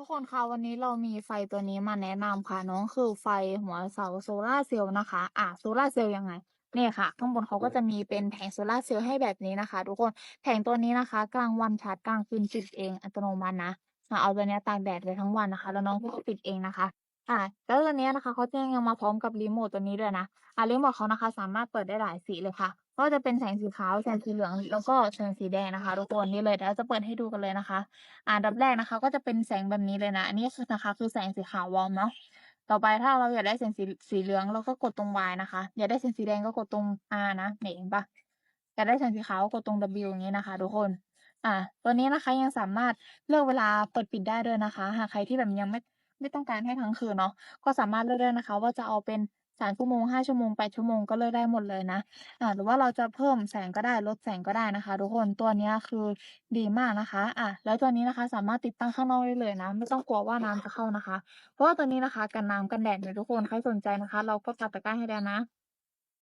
ทุกคนคะวันนี้เรามีไฟตัวนี้มาแนะนำค่ะ น้องคือไฟหัวเสาโซลาเซลล์นะคะ อะโซลาเซลล์ยังไงเนี่ยค่ะ ข้างบนเขาก็จะมีเป็นแผงโซลาเซลล์ให้แบบนี้นะคะ ทุกคนแผงตัวนี้นะคะ กลางวันชาร์จกลางคืนติดเองอัตโนมัตินะเอาตัวนี้ตากแดดเลยทั้งวันนะคะ แล้วน้องก็ปิดเองนะคะอะแล้วตัวนี้นะคะเขาแจ้งยังมาพร้อมกับรีโมทตัวนี้ด้วยนะอะรีโมทเขานะคะ สามารถเปิดได้หลายสีเลยค่ะ ก็จะเป็นแสงสีขาวแสงสีเหลืองแล้วก็แสงสีแดงนะคะทุกคนนี่เลยเดี๋ยวจะเปิดให้ดูกันเลยนะคะ อ่าดับแรกนะคะ ก็จะเป็นแสงแบบนี้เลยนะอันนี้คือนะคะ คือแสงสีขาววอร์มเนาะต่อไปถ้าเราอยากได้แสงสีสีเหลืองเราก็กดตรง Y นะคะ อยากได้แสงสีแดงก็กดตรง R นะเนี่ยเห็นปะอยากได้แสงสีขาวก็กดตรง W อย่างนี้นะคะทุกคน อ่า ตัวนี้นะคะยังสามารถเลือกเวลาเปิดปิดได้ด้วยนะคะ หากใครที่แบบยังไม่ไม่ต้องการให้ทั้งคืนเนาะก็สามารถเลือกได้นะคะ ว่าจะเอาเป็น สามชั่วโมงห้าชั่วโมงแปดชั่วโมงก็เลือกได้หมดเลยนะ อ่า หรือว่าเราจะเพิ่มแสงก็ได้ ลดแสงก็ได้นะคะ ทุกคน ตัวนี้คือดีมากนะคะ อะแล้วตัวนี้นะคะสามารถติดตั้งข้างนอกได้เลยนะ ไม่ต้องกลัวว่าน้ำจะเข้านะคะ เพราะว่าตัวนี้นะคะกันน้ำกันแดดเลยทุกคน ใครสนใจนะคะ เราก็ตัดตะกร้าให้แล้วนะ